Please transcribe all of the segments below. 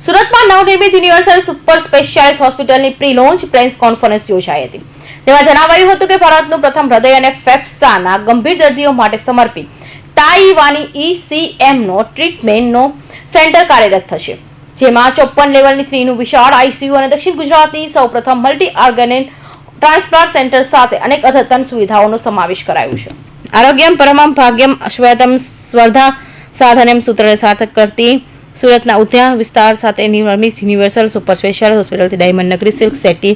સુરતમાં નવનિર્મિત universal super specialist હોસ્પિટલની પ્રી લોન્ચ પ્રેસ કોન્ફરન્સ યોજાઈ હતી. જેમાં જણાવાયું હતું કે ભારતનું પ્રથમ હૃદય અને ફેફસાના ગંભીર દર્દીઓ માટે સમર્પિત તાઈવાની ઈસીએમનો ટ્રીટમેન્ટનો સેન્ટર કાર્યરત થશે, જેમાં ચોપ્પન લેવલની થ્રીનું વિશાળ આઈસીયુ અને દક્ષિણ ગુજરાતની સૌપ્રથમ મલ્ટી ઓર્ગેનિક ટ્રાન્સપ્લાન્ટ સેન્ટર સાથે અનેક અદ્યતન સુવિધાઓનો સમાવેશ કરાયો છે. આરોગ્યમ પરમમ ભાગ્યમ શ્વેતમ સ્પર્ધા સાધનમ સૂત્રને સાર્થક કરતી સુરતના ઉદ્યા વિસ્તાર સાથે નિર્મિત યુનિવર્સલ સુપર સ્પેશિયલ હોસ્પિટલથી ડાયમંડ નગરી સિલ્ક સિટી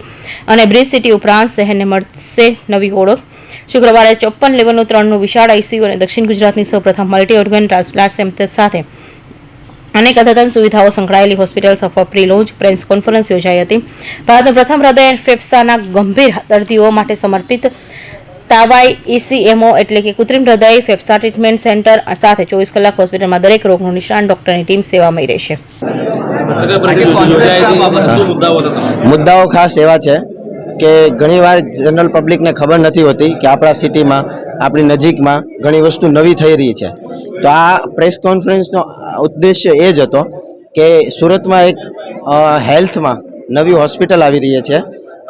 અને બ્રિજ સિટી ઉપરાંત શહેરને મળશે નવી ઓળખ. શુક્રવારે ચોપ્પન લેવલનું ત્રણનું વિશાળ આઈસીયુ અને દક્ષિણ ગુજરાતની સૌપ્રથમ મલ્ટી ઓર્ગન ટ્રાન્સપ્લાન્ટ સેન્ટર સાથે અનેક અદ્યતન સુવિધાઓ સંકળાયેલી હોસ્પિટલ સફર પ્રી લોન્ચ પ્રેસ કોન્ફરન્સ યોજાઈ હતી. ભારતનું પ્રથમ હૃદય ફેફસાના ગંભીર દર્દીઓ માટે સમર્પિત તાવાઈ ઈસીએમઓ એટલે કે કૃત્રિમ હૃદય ફેફસા ટ્રીટમેન્ટ સેન્ટર સાથે ચોવીસ કલાક હોસ્પિટલમાં દરેક રોગનું નિષ્ણાંત ડોક્ટરની ટીમ સેવામાં રહેશે? મુદ્દાઓ ખાસ એવા છે કે ઘણીવાર જનરલ પબ્લિકને ખબર નથી હોતી કે આપણા સિટીમાં આપણી નજીકમાં ઘણી વસ્તુ નવી થઈ રહી છે. તો આ પ્રેસ કોન્ફરન્સનો ઉદ્દેશ્ય એ જ હતો કે સુરતમાં એક હેલ્થમાં નવી હોસ્પિટલ આવી રહી છે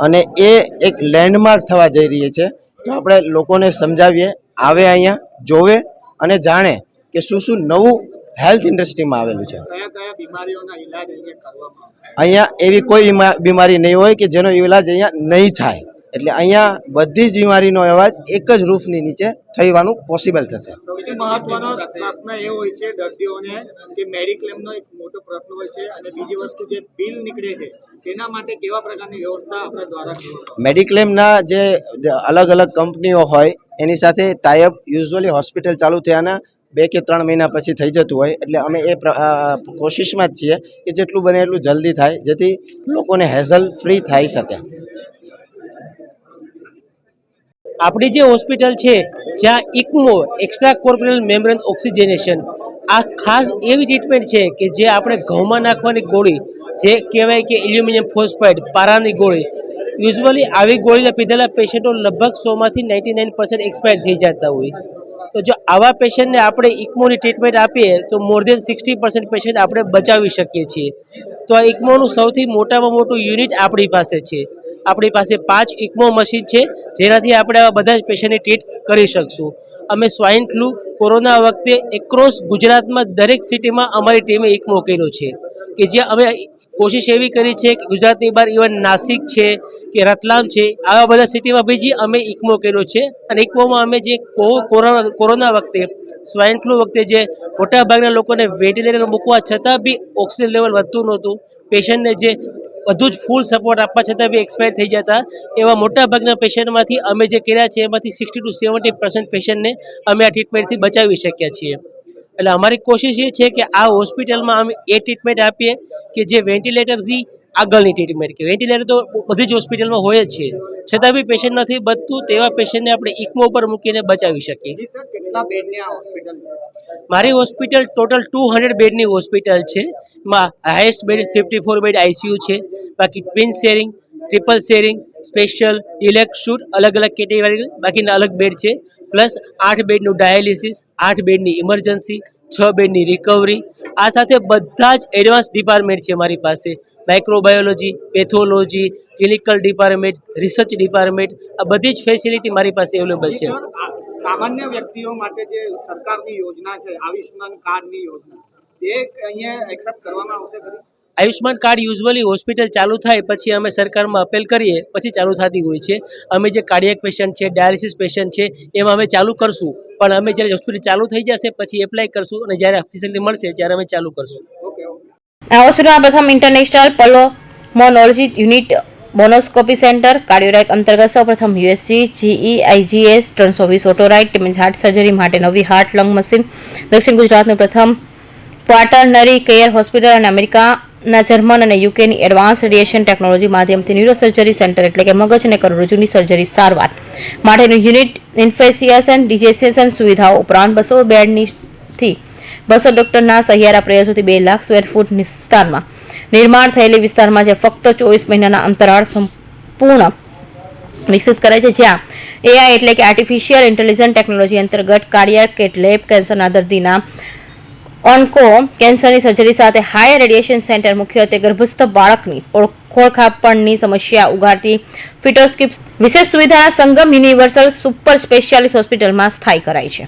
અને એ એક લેન્ડમાર્ક થવા જઈ રહી છે તો આપણે લોકોને સમજાવીએ આવે અહીંયા જોવે અને જાણે કે શું શું નવું હેલ્થ ઇન્ડસ્ટ્રીમાં આવેલું છે. અહીંયા એવી કોઈ બીમારી નહીં હોય કે જેનો ઈલાજ અહીંયા નહીં થાય. એટલે અહીંયા બધી જ બીમારીનો અવાજ એક જ રૂફની નીચે થવાનું પોસિબલ થશે. મહત્વનો પ્રશ્ન એ હોય છે દર્દીઓને કે મેડિક્લેમનો એક મોટો પ્રશ્ન હોય છે અને બીજી વસ્તુ જે બિલ નીકળે છે તેના માટે કેવા પ્રકારની વ્યવસ્થા આપણા દ્વારા મેડિક્લેમના જે અલગ અલગ કંપનીઓ હોય એની સાથે ટાઈઅપ યુઝ્યુઅલી હોસ્પિટલ ચાલુ થયાના બે કે ત્રણ મહિના પછી થઈ જતું હોય. એટલે અમે એ કોશિશમાં જ છીએ કે જેટલું બને એટલું જલ્દી થાય જેથી લોકોને હેઝલ ફ્રી થઈ શકે. આપણી જે હોસ્પિટલ છે જ્યાં ECMO extra corporeal membrane oxygenation આ ખાસ એવી ટ્રીટમેન્ટ છે કે જે આપણે ઘઉંમાં નાખવાની ગોળી જે કહેવાય કે એલ્યુમિનિયમ ફોસ્ફાઇડ, પારાની ગોળી. યુઝવલી આવી ગોળીને પીધેલા પેશન્ટો લગભગ સોમાંથી નાઇન્ટી નાઇન પર્સન્ટ એક્સપાયર થઈ જતા હોય. તો જો આવા પેશન્ટને આપણે ઇકમોની ટ્રીટમેન્ટ આપીએ, તો more than sixty percent patient આપણે બચાવી શકીએ છીએ. તો આ ઇકમોનું સૌથી મોટામાં મોટું યુનિટ આપણી પાસે છે. આપણી પાસે પાંચ ઇકમો મશીન છે, જેનાથી આપણે આવા બધા જ પેશન્ટને ટ્રીટ કરી શકશું. અમે સ્વાઇન ફ્લૂ કોરોના વખતે એક્રોસ ગુજરાતમાં દરેક સિટીમાં અમારી ટીમે ઇકમો કર્યો છે. કે જ્યાં અમે કોશિશ એવી કરી છે કે ગુજરાતની બહાર ઇવન નાસિક છે કે રતલામ છે, આવા બધા સિટીમાં બી જે અમે ઇકમો કર્યો છે. અને ઇકમોમાં અમે જે કોરોના કોરોના વખતે સ્વાઇન ફ્લૂ વખતે જે મોટાભાગના લોકોને વેન્ટિલેટર મૂકવા છતાં બી ઓક્સિજન લેવલ વધતું નહોતું. પેશન્ટને જે બધું જ ફૂલ સપોર્ટ આપવા છતાં બી એક્સપાયર થઈ જતા. એવા મોટાભાગના પેશન્ટમાંથી અમે જે કર્યા છે, એમાંથી સિક્સટી ટુ સેવન્ટી પર્સન્ટ પેશન્ટને અમે આ ટ્રીટમેન્ટથી બચાવી શક્યા છીએ. એટલે અમારી કોશિશ એ છે કે આ હોસ્પિટલમાં અમે એ ટ્રીટમેન્ટ આપીએ કે જે વેન્ટિલેટરથી આગળની ટ્રીટમેન્ટ કે વેન્ટિલેટર તો બધી જ હોસ્પિટલમાં હોય જ છે. છતાં બી પેશન્ટ નથી બચતું તેવા પેશન્ટને આપણે ઇકમો પર મૂકીને બચાવી શકીએ. મારી હોસ્પિટલ ટોટલ ટુ હંડ્રેડ બેડની હોસ્પિટલ છે. માં highest bed fifty four bed ICU છે. બાકી twin sharing triple sharing special deluxe suite અલગ અલગ કેટેગરી બાકીના અલગ બેડ છે. પ્લસ આઠ બેડનું ડાયાલિસિસ, આઠ બેડની ઇમરજન્સી, છ બેડની રિકવરી. આ સાથે બધા જ એડવાન્સ ડિપાર્ટમેન્ટ છે મારી પાસે. Microbiology, pathology, clinical department, research department, આ બધી જ ફેસિલિટી મારી પાસે અવેલેબલ છે. સામાન્ય વ્યક્તિઓ માટે જે સરકારની યોજના છે, આયુષ્યમાન કાર્ડની યોજના, તે અહીંયા એક્સેપ્ટ કરવામાં આવશે ખરી? આયુષ્માન કાર્ડ યુઝવલી હોસ્પિટલ ચાલુ થાય, પછી અમે સરકારમાં અપીલ કરીએ, પછી ચાલુ થતી હોય છે. અમે જે કાર્ડિયક પેશન્ટ છે, ડાયાલિસિસ પેશન્ટ છે, એમાં અમે ચાલુ કરશું. પણ અમે જ્યારે હોસ્પિટલ ચાલુ થઈ જશે, પછી એપ્લાય કરશું અને જ્યારે ફેસિલિટી મળશે, ત્યારે અમે ચાલુ કરશું. આ હોસ્પિટલમાં પ્રથમ international pulmonology unit bronchoscopy centre કાર્ડિયોરાઇક અંતર્ગત સૌપ્રથમ યુએસસી જીઈ આઈજીએસ ત્રણસો વીસ ઓટોરાઇટ તેમજ હાર્ટ સર્જરી માટે નવી હાર્ટ લંગ મશીન દક્ષિણ ગુજરાતનું પ્રથમ ક્વાટરનરી કેર હોસ્પિટલ અને અમેરિકાના જર્મન અને યુકેની એડવાન્સ રેડિયેશન ટેકનોલોજી માધ્યમથી ન્યુરોસર્જરી સેન્ટર એટલે કે મગજ અને કરોડરજ્જુની સર્જરી સારવાર. માટેનું યુનિટ ઇન્ફેસિએશન ડિજેસિયેશન સુવિધાઓ ઉપરાંત બસો બેડની બસો ડોક્ટરના સહિયારા પ્રયાસોથી બે લાખ સ્ક્વેર ફૂટ વિસ્તારમાં નિર્માણ થયેલી વિસ્તારમાં જે ફક્ત ચોવીસ મહિનાના અંતરાળ સંપૂર્ણ વિકસિત કરે છે, જ્યાં એઆઈ એટલે કે આર્ટિફિશિયલ ઇન્ટેલિજન્ટ ટેકનોલોજી અંતર્ગત કાર્ડિયાક કે લેબ કેન્સરના દર્દીના ઓન્કો કેન્સરની સર્જરી સાથે હાઈ રેડિયેશન સેન્ટર મુખ્યત્વે ગર્ભસ્થ બાળકની ખોળખાપણની સમસ્યા ઉગાડતી ફિટોસ્કીપ વિશેષ સુવિધાના સંગમ યુનિવર્સલ સુપર સ્પેશિયાલિસ્ટ હોસ્પિટલમાં સ્થાયી કરાઈ છે.